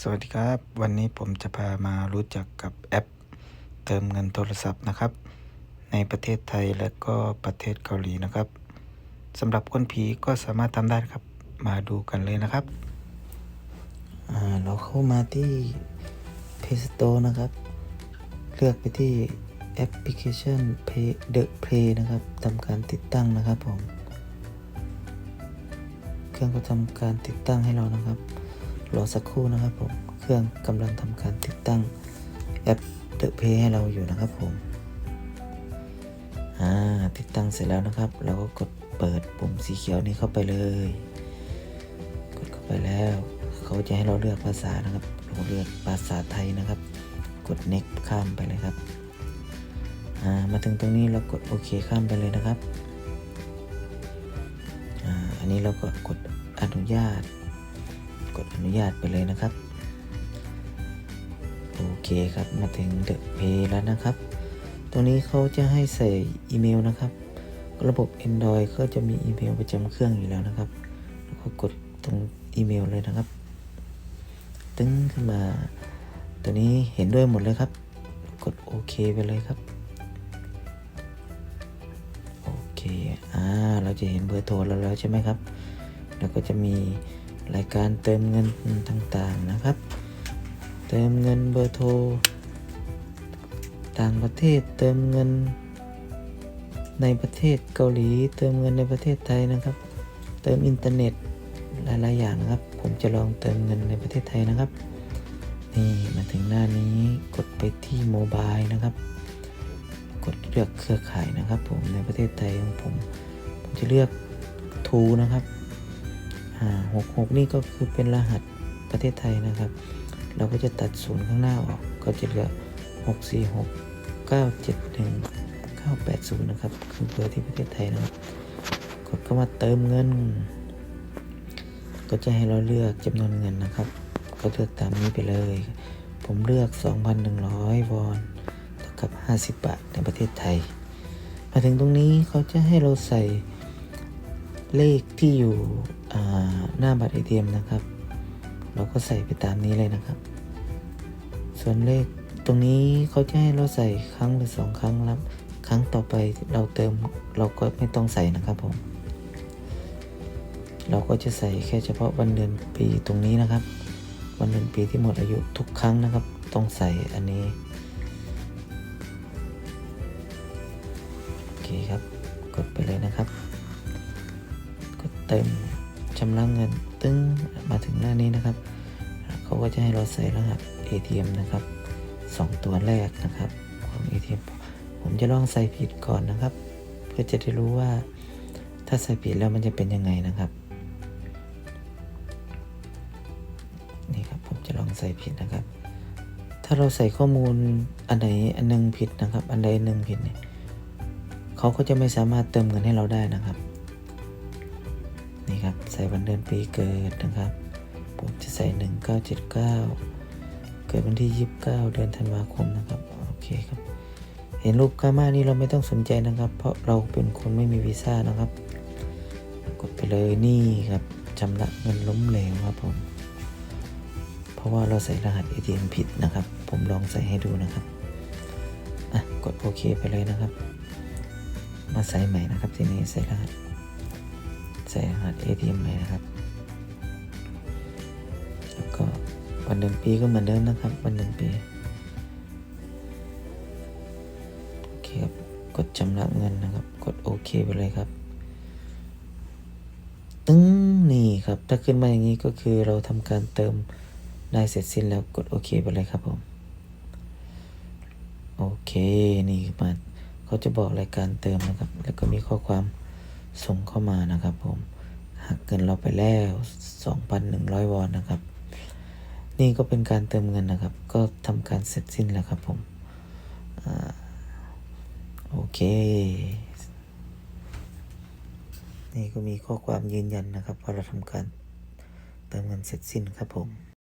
สวัสดีครับ วันนี้ผมจะพามารู้จักกับแอป เติมเงินโทรศัพท์นะครับ ในประเทศไทยและก็ประเทศเกาหลีนะครับสำหรับคนผีก็สามารถทำได้ครับ มาดูกันเลยนะครับเราเข้ามาที่ Play Store นะครับ เลือกไปที่แอปพลิเคชัน Play The Play นะครับทำการติดตั้งนะครับผม เครื่องก็ทำการติดตั้งให้เรานะครับ รอสักครู่นะครับผม เครื่องกำลังทำการติดตั้งแอป The Pay ให้เราอยู่นะครับผม อ่า ติดตั้งเสร็จแล้วนะครับ เราก็กดเปิดปุ่มสีเขียวนี้เข้าไปเลย กดเข้าไปแล้ว เขาจะให้เราเลือกภาษานะครับเราเลือกภาษาไทยนะครับ กด next ข้ามไปเลยครับ อ่า มาถึงตรงนี้เรากดโอเคข้ามไปเลยนะครับ อ่า อันนี้เราก็กดอนุญาต กดอนุญาตไปเลยนะครับ โอเคครับมาถึง The Pay แล้วนะครับ ตรงนี้เขาจะให้ใส่อีเมลนะครับ ระบบ Android ก็จะมีอีเมลประจำเครื่องอยู่แล้วนะครับแล้วก็กดตรงอีเมลเลยนะครับ ตึ้งขึ้นมา ตัวนี้เห็นด้วยหมดเลยครับ กดโอเคไปเลยครับโอเคอ่าเราจะเห็นเบอร์โทรเราแล้วใช่ไหมครับ แล้วก็จะมี รายการเติมเงินต่างๆนะครับ เติมเงินเบอร์โทร ต่างประเทศเติมเงิน ในประเทศเกาหลี เติมเงินในประเทศไทยนะครับ เติมอินเทอร์เน็ตหลายๆอย่างนะครับ ผมจะลองเติมเงินในประเทศไทยนะครับ นี่มาถึงหน้านี้กดไปที่โมบายนะครับ กดเลือกเครือข่ายนะครับ ผมในประเทศไทยของผม ผมจะเลือกทูนะครับ อ่าหกหกนี่ก็คือเป็นรหัสประเทศไทยนะครับ เราก็จะตัดศูนย์ข้างหน้าออก ก็จะเหลือหกสี่หกเก้าเจ็ดหนึ่งเก้าแปดศูนย์นะครับ คือเบอร์ที่ประเทศไทยนะครับ กดเข้ามาเติมเงิน ก็จะให้เราเลือกจำนวนเงินนะครับ ก็เลือกตามนี้ไปเลย ผมเลือก 2,100 วอนเท่ากับ 50 บาทในประเทศไทย มาถึงตรงนี้เขาจะให้เราใส่เลขที่อยู่ หน้าบัตร ATM นะครับ เราก็ใส่ไปตามนี้เลยนะครับ ส่วนเลขตรงนี้เขาจะให้เราใส่ครั้งหรือสองครั้งครับ ครั้งต่อไปเราเติมเราก็ไม่ต้องใส่นะครับผมเราก็จะใส่แค่เฉพาะวันเดือนปีตรงนี้นะครับ วันเดือนปีที่หมดอายุทุกครั้งนะครับ ต้องใส่อันนี้โอเคครับ กดไปเลยนะครับ กดเติม ชำระเงินตึ้งมาถึงหน้านี้นะครับ เขาก็จะให้เราใส่รหัส ATM นะครับ 2 ตัวแรกนะครับของ ATM ผมจะลองใส่ผิดก่อนนะครับ เพื่อจะได้รู้ว่าถ้าใส่ผิดแล้วมันจะเป็นยังไงนะครับนี่ครับผมจะลองใส่ผิดนะครับ ถ้าเราใส่ข้อมูลอันใดอันหนึงผิดนะครับ อันใดหนึ่งผิดเนี่ยเขาก็จะไม่สามารถเติมเงินให้เราได้นะครับ ครับ ใส่วันเดือนปีเกิดนะครับ ผมจะใส่ 1979 เกิดวันที่ 29 เดือนธันวาคมนะครับ โอเคครับ เห็นรูปกามานี่เราไม่ต้องสนใจนะครับ เพราะเราเป็นคนไม่มีวีซ่านะครับ กดไปเลยนี่ครับชำระเงินล้มเหลวครับผมเพราะว่าเราใส่รหัส ATM ผิดนะครับ ผมลองใส่ให้ดูนะครับอะกดโอเคไปเลยนะครับ มาใส่ใหม่นะครับทีนี้ใส่รหัส ส่รหัส ATM ใหม่นะครับ แล้วก็วันเดือนปีก็เหมือนเดิมนะครับ วันเดือนปี โอเคครับ กดชำระเงินนะครับ กดโอเคไปเลยครับ ตึ้งนี่ครับ ถ้าขึ้นมาอย่างนี้ก็คือเราทำการเติมได้เสร็จสิ้นแล้วกดโอเคไปเลยครับผม โอเค นี่มาเขาจะบอกรายการเติมนะครับ แล้วก็มีข้อความส่งเข้ามานะครับผม หักเงินเราไปแล้ว 2,100 วอนนะครับ นี่ก็เป็นการเติมเงินนะครับ ก็ทำการเสร็จสิ้นแล้วครับผมอโอเค นี่ก็มีข้อความยืนยันนะครับว่าเราทำการเติมเงินเสร็จสิ้นครับผม